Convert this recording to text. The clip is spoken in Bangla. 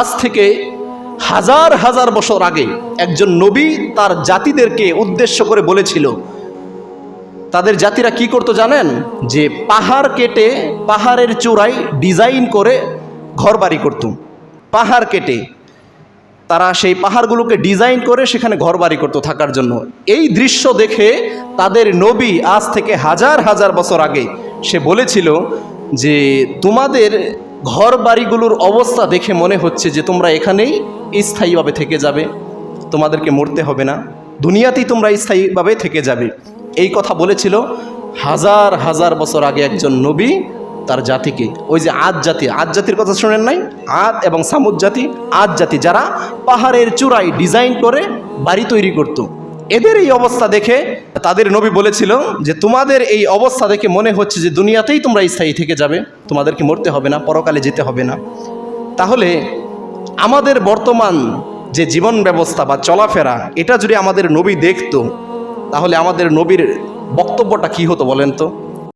আজ থেকে হাজার হাজার বছর আগে একজন নবী তার জাতিদেরকে উদ্দেশ্য করে বলেছিল, তাদের জাতিরা কি করতো জানেন? যে পাহাড় কেটে পাহাড়ের চূড়ায় ডিজাইন করে ঘর বাড়ি করত। পাহাড় কেটে তারা সেই পাহাড়গুলোকে ডিজাইন করে সেখানে ঘর বাড়ি করতো থাকার জন্য। এই দৃশ্য দেখে তাদের নবী আজ থেকে হাজার হাজার বছর আগে সে বলেছিল যে, তোমাদের ঘর বাড়িগুলোর অবস্থা দেখে মনে হচ্ছে যে তোমরা এখানেই স্থায়ীভাবে থেকে যাবে। তোমাদেরকে মরতে হবে না। দুনিয়াতেই তোমরা স্থায়ীভাবে থেকে যাবে। এই কথা বলেছিল হাজার হাজার বছর আগে একজন নবী তার জাতিকে। ওই যে আদ জাতি, আদ জাতির কথা শোনেন নাই? আদ এবং সামুদ জাতি, আদ জাতি যারা পাহাড়ের চূড়ায় ডিজাইন করে বাড়ি তৈরি করত। এদের এই অবস্থা দেখে তাদের নবী বলেছিল যে, তোমাদের এই অবস্থা দেখে মনে হচ্ছে যে, দুনিয়াতেই তোমরা স্থায়ী থেকে যাবে। তোমাদেরকে মরতে হবে না, পরকালে যেতে হবে না। তাহলে আমাদের বর্তমান যে জীবন ব্যবস্থা বা চলাফেরা, এটা যদি আমাদের নবী দেখত, তাহলে আমাদের নবীর বক্তব্যটা কি হতো বলেন তো?